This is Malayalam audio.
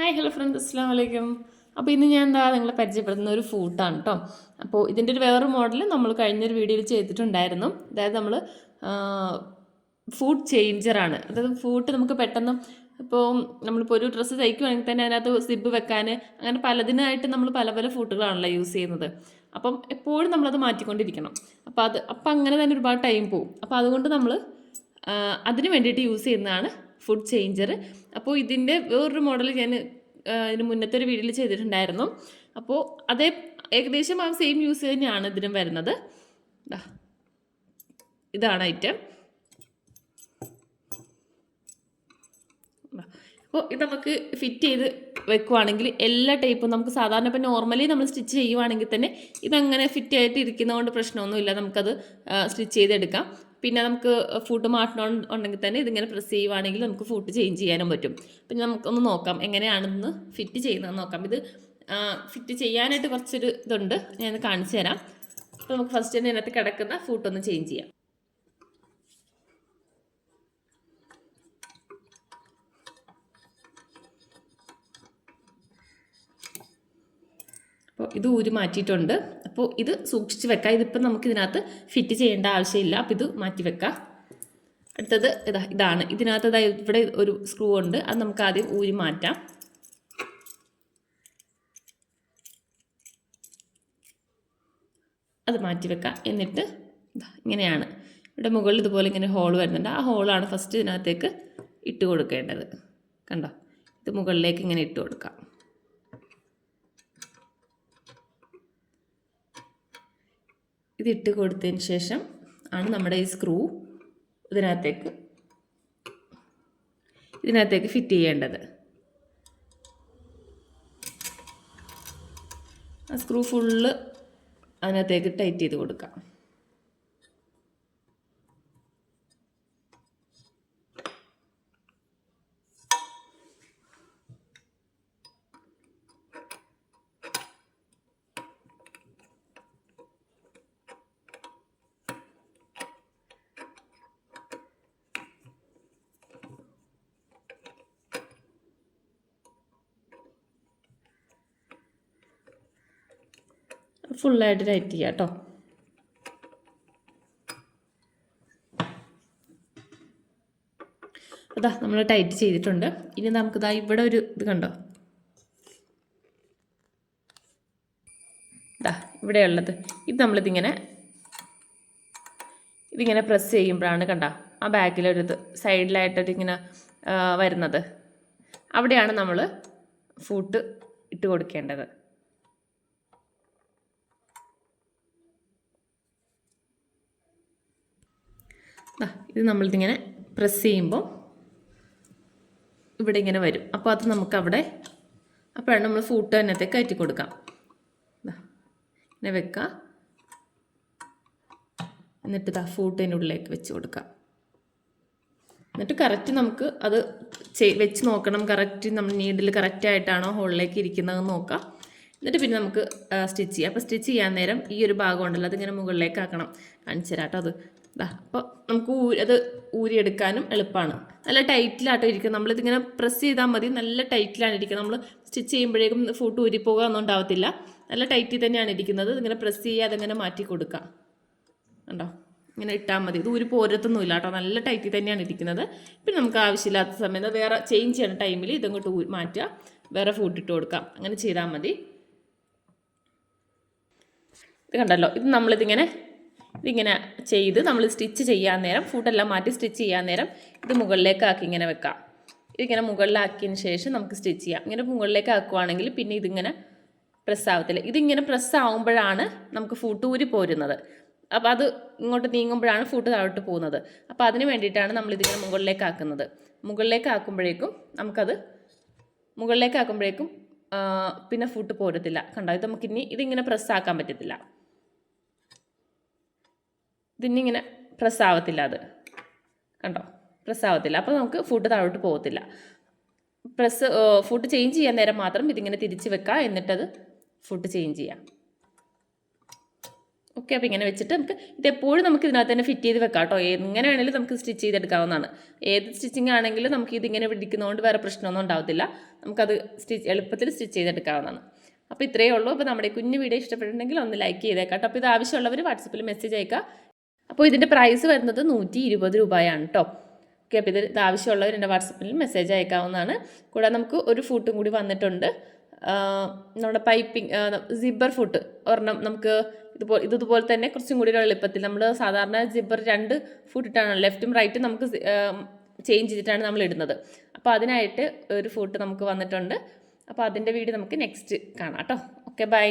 ഹായ് ഹലോ ഫ്രണ്ട്സ് അസ്സാം വലൈക്കും അപ്പോൾ ഇന്ന് ഞാൻ എന്താ നിങ്ങളെ പരിചയപ്പെടുത്തുന്ന ഒരു ഫുഡാണ് കേട്ടോ അപ്പോൾ ഇതിന്റെ ഒരു വേറൊരു മോഡൽ നമ്മൾ കഴിഞ്ഞൊരു വീഡിയോയിൽ ചെയ്തിട്ടുണ്ടായിരുന്നു. അതായത് നമ്മൾ ഫുഡ് ചേഞ്ചറാണ് അതായത് ഫുഡ് നമുക്ക് പെട്ടെന്ന് ഇപ്പോൾ നമ്മളിപ്പോൾ ഒരു ഡ്രസ്സ് തയ്ക്കുവാണെങ്കിൽ തന്നെ അതിനകത്ത് സിബ് വെക്കാൻ അങ്ങനെ പലതിനായിട്ട് നമ്മൾ പല പല ഫുഡുകളാണല്ലോ യൂസ് ചെയ്യുന്നത്. അപ്പം എപ്പോഴും നമ്മളത് മാറ്റിക്കൊണ്ടിരിക്കണം. അപ്പോൾ അത് അപ്പം അങ്ങനെ തന്നെ ഒരുപാട് ടൈം പോവും. അപ്പോൾ അതുകൊണ്ട് നമ്മൾ അതിന് വേണ്ടിയിട്ട് യൂസ് ചെയ്യുന്നതാണ് ഫുഡ് ചേഞ്ചർ അപ്പോൾ ഇതിന്റെ വേറൊരു മോഡൽ ഞാൻ ഇതിന് മുന്നത്തെ ഒരു വീഡിയോയിൽ ചെയ്തിട്ടുണ്ടായിരുന്നു. അപ്പോൾ അതേ ഏകദേശം ആ സെയിം യൂസ് തന്നെയാണ് ഇതിനും വരുന്നത്. ഇതാണ് ഐറ്റം അപ്പോൾ ഇത് നമുക്ക് ഫിറ്റ് ചെയ്ത് വെക്കുവാണെങ്കിൽ എല്ലാ ടൈപ്പും നമുക്ക് സാധാരണ ഇപ്പോൾ നോർമലി നമ്മൾ സ്റ്റിച്ച് ചെയ്യുവാണെങ്കിൽ തന്നെ ഇതങ്ങനെ ഫിറ്റ് ആയിട്ട് ഇരിക്കുന്നതുകൊണ്ട് പ്രശ്നമൊന്നുമില്ല. നമുക്കത് സ്റ്റിച്ച് ചെയ്തെടുക്കാം. പിന്നെ നമുക്ക് ഫുഡ് മാറ്റണം ഉണ്ടെങ്കിൽ തന്നെ ഇതിങ്ങനെ പ്രസ് ചെയ്യുവാണെങ്കിൽ നമുക്ക് ഫുഡ് ചേഞ്ച് ചെയ്യാനും പറ്റും. പിന്നെ നമുക്കൊന്ന് നോക്കാം എങ്ങനെയാണെന്ന് ഫിറ്റ് ചെയ്യുന്നതെന്ന് നോക്കാം. ഇത് ഫിറ്റ് ചെയ്യാനായിട്ട് കുറച്ചൊരു ഇതുണ്ട് ഞാൻ കാണിച്ചു തരാം. അപ്പോൾ നമുക്ക് ഫസ്റ്റ് തന്നെ ഇതിനകത്ത് കിടക്കുന്ന ഫുഡ് ഒന്ന് ചേഞ്ച് ചെയ്യാം. അപ്പോൾ ഇത് ഊരി മാറ്റിയിട്ടുണ്ട്. അപ്പോൾ ഇത് സൂക്ഷിച്ച് വെക്കാം. ഇതിപ്പോൾ നമുക്ക് ഇതിനകത്ത് ഫിറ്റ് ചെയ്യേണ്ട ആവശ്യമില്ല. അപ്പോൾ ഇത് മാറ്റി വെക്കാം. അടുത്തത് ഇതാ ഇതാണ്. ഇതിനകത്ത് ഇതാ ഇവിടെ ഒരു സ്ക്രൂ ഉണ്ട്. അത് നമുക്ക് ആദ്യം ഊരി മാറ്റാം. അത് മാറ്റി വെക്കാം. എന്നിട്ട് ഇങ്ങനെയാണ്. ഇവിടെ മുകളിൽ ഇതുപോലെ ഇങ്ങനെ ഹോൾ വരുന്നുണ്ട്. ആ ഹോളാണ് ഫസ്റ്റ് ഇതിനകത്തേക്ക് ഇട്ട് കൊടുക്കേണ്ടത്. കണ്ടോ? ഇത് മുകളിലേക്ക് ഇങ്ങനെ ഇട്ട് കൊടുക്കാം. ഇതിട്ട് കൊടുത്തതിന് ശേഷം ആണ് നമ്മുടെ ഈ സ്ക്രൂ ഇതിനകത്തേക്ക് ഇതിനകത്തേക്ക് ഫിറ്റ് ചെയ്യേണ്ടത്. ആ സ്ക്രൂ ഫുള്ള് അതിനകത്തേക്ക് ടൈറ്റ് ചെയ്ത് കൊടുക്കാം. ഫുള്ളായിട്ട് ടൈറ്റ് ചെയ്യാം കേട്ടോ. അതാ നമ്മൾ ടൈറ്റ് ചെയ്തിട്ടുണ്ട്. ഇനി നമുക്കിതാ ഇവിടെ ഒരു ഇത് കണ്ടോ? ഇതാ ഇവിടെയുള്ളത് ഇത് നമ്മളിതിങ്ങനെ ഇതിങ്ങനെ പ്രസ് ചെയ്യുമ്പോഴാണ് കണ്ട ആ ബാക്കിലൊരു ഇത് ഇങ്ങനെ വരുന്നത്. അവിടെയാണ് നമ്മൾ ഫൂട്ട് ഇട്ട് കൊടുക്കേണ്ടത്. ഇത് നമ്മളിതിങ്ങനെ പ്രസ് ചെയ്യുമ്പോൾ ഇവിടെ ഇങ്ങനെ വരും. അപ്പോൾ അത് നമുക്കവിടെ അപ്പോഴാണ് നമ്മൾ ഫൂട്ട് അതിനകത്ത് കയറ്റി കൊടുക്കാം. ഇങ്ങനെ വെക്കുക എന്നിട്ട് ഇതാ ഫൂട്ടിന്റെ ഉള്ളിലേക്ക് വെച്ച് കൊടുക്കാം. എന്നിട്ട് കറക്റ്റ് നമുക്ക് അത് വെച്ച് നോക്കണം. കറക്റ്റ് നമ്മൾ നീഡിൽ കറക്റ്റ് ആയിട്ടാണോ ഹോളിലേക്ക് ഇരിക്കുന്നതെന്ന് നോക്കാം. എന്നിട്ട് പിന്നെ നമുക്ക് സ്റ്റിച്ച് ചെയ്യാം. അപ്പോൾ സ്റ്റിച്ച് ചെയ്യാൻ നേരം ഈ ഒരു ഭാഗം ഉണ്ടല്ലോ അതിങ്ങനെ മുകളിലേക്ക് ആക്കണം കാണിച്ചു തരാം കേട്ടോ അത്. അപ്പോൾ നമുക്ക് ഊ അത് ഊരിയെടുക്കാനും എളുപ്പമാണ് നല്ല ടൈറ്റിലാട്ടോ ഇരിക്കുക നമ്മളിതിങ്ങനെ പ്രസ് ചെയ്താൽ മതി. നല്ല ടൈറ്റിലാണ് ഇരിക്കുന്നത്. നമ്മൾ സ്റ്റിച്ച് ചെയ്യുമ്പോഴേക്കും ഫൂട്ട് ഊരിപ്പോകുക ഒന്നും ഉണ്ടാവത്തില്ല നല്ല ടൈറ്റിൽ തന്നെയാണ് ഇരിക്കുന്നത്. ഇതിങ്ങനെ പ്രസ് ചെയ്യാതെ ഇങ്ങനെ മാറ്റി കൊടുക്കാം. കണ്ടോ? ഇങ്ങനെ ഇട്ടാൽ മതി. ഇത് ഒരു പോരത്തൊന്നുമില്ല കേട്ടോ. നല്ല ടൈറ്റിൽ തന്നെയാണ് ഇരിക്കുന്നത്. പിന്നെ നമുക്ക് ആവശ്യമില്ലാത്ത സമയത്ത് വേറെ ചേഞ്ച് ചെയ്യുന്ന ടൈമിൽ ഇതങ്ങോട്ട് മാറ്റുക. വേറെ ഫുഡ് ഇട്ട് കൊടുക്കാം. അങ്ങനെ ചെയ്താൽ മതി. ഇത് കണ്ടല്ലോ. ഇത് നമ്മളിതിങ്ങനെ ഇതിങ്ങനെ ചെയ്ത് നമ്മൾ സ്റ്റിച്ച് ചെയ്യാൻ നേരം ഫുഡെല്ലാം മാറ്റി സ്റ്റിച്ച് ചെയ്യാൻ നേരം ഇത് മുകളിലേക്കാക്കി ഇങ്ങനെ വെക്കാം. ഇതിങ്ങനെ മുകളിലാക്കിയതിന് ശേഷം നമുക്ക് സ്റ്റിച്ച് ചെയ്യാം. ഇങ്ങനെ മുകളിലേക്ക് ആക്കുവാണെങ്കിൽ പിന്നെ ഇതിങ്ങനെ പ്രസ് ആവത്തില്ല. ഇതിങ്ങനെ പ്രസ് ആവുമ്പോഴാണ് നമുക്ക് ഫുഡ് ഊരി പോരുന്നത്. അപ്പോൾ അത് ഇങ്ങോട്ട് നീങ്ങുമ്പോഴാണ് ഫുഡ് താഴോട്ട് പോകുന്നത്. അപ്പോൾ അതിന് വേണ്ടിയിട്ടാണ് നമ്മളിതിങ്ങനെ മുകളിലേക്ക് ആക്കുന്നത്. മുകളിലേക്ക് ആക്കുമ്പോഴേക്കും നമുക്കത് മുകളിലേക്ക് ആക്കുമ്പോഴേക്കും പിന്നെ ഫുഡ് പോരത്തില്ല. കണ്ടോ? ഇത് നമുക്കിനി ഇതിങ്ങനെ പ്രസ് ആക്കാൻ പറ്റത്തില്ല. ഇതിനിങ്ങനെ പ്രസ് ആവത്തില്ല അത്. കണ്ടോ? പ്രസ് ആവത്തില്ല അപ്പോൾ നമുക്ക് ഫുഡ് താഴോട്ട് പോകത്തില്ല. പ്രസ് ഫുഡ് ചേഞ്ച് ചെയ്യാൻ നേരം മാത്രം ഇതിങ്ങനെ തിരിച്ച് വെക്കുക എന്നിട്ടത് ഫുഡ് ചേഞ്ച് ചെയ്യാം. ഓക്കെ അപ്പോൾ ഇങ്ങനെ വെച്ചിട്ട് നമുക്ക് ഇതെപ്പോഴും നമുക്ക് ഇതിനകത്ത് തന്നെ ഫിറ്റ് ചെയ്ത് വെക്കാം കേട്ടോ എങ്ങനെ വേണമെങ്കിലും നമുക്ക് സ്റ്റിച്ച് ചെയ്തെടുക്കാവുന്നതാണ്. ഏത് സ്റ്റിച്ചിങ് ആണെങ്കിലും നമുക്ക് ഇതിങ്ങനെ പിടിക്കുന്നതുകൊണ്ട് വേറെ പ്രശ്നമൊന്നും ഉണ്ടാവത്തില്ല. നമുക്കത് സ്റ്റിച്ച് എളുപ്പത്തിൽ സ്റ്റിച്ച് ചെയ്തെടുക്കാവുന്നതാണ്. അപ്പോൾ ഇത്രയേ ഉള്ളൂ. അപ്പോൾ നമ്മുടെ കുഞ്ഞു വീഡിയോ ഇഷ്ടപ്പെട്ടിട്ടുണ്ടെങ്കിൽ ഒന്ന് ലൈക്ക് ചെയ്തേക്കാം കേട്ടോ അപ്പോൾ ഇത് ആവശ്യമുള്ളവർ വാട്സപ്പിൽ മെസ്സേജ് അയക്കുക അപ്പോൾ ഇതിന്റെ പ്രൈസ് വരുന്നത് നൂറ്റി ഇരുപത് രൂപയാണ് കേട്ടോ ഓക്കെ അപ്പോൾ ഇത് ആവശ്യമുള്ളവർ എന്റെ വാട്സപ്പിൽ മെസ്സേജ് അയക്കാവുന്നതാണ്. കൂടാതെ നമുക്ക് ഒരു ഫൂട്ടും കൂടി വന്നിട്ടുണ്ട്. നമ്മുടെ പൈപ്പിംഗ് സിബ്ബർ ഫുട്ട് ഒരെണ്ണം നമുക്ക് ഇതുപോലെ ഇതുപോലെ തന്നെ കുറച്ചും കൂടി ഒരു എളുപ്പത്തിൽ നമ്മൾ സാധാരണ സിബ്ബർ രണ്ട് ഫുട്ടിട്ടാണ് ലെഫ്റ്റും റൈറ്റും നമുക്ക് ചേഞ്ച് ചെയ്തിട്ടാണ് നമ്മൾ ഇടുന്നത്. അപ്പോൾ അതിനായിട്ട് ഒരു ഫുട്ട് നമുക്ക് വന്നിട്ടുണ്ട്. അപ്പോൾ അതിന്റെ വീഡിയോ നമുക്ക് നെക്സ്റ്റ് കാണാം കേട്ടോ ഓക്കെ ബൈ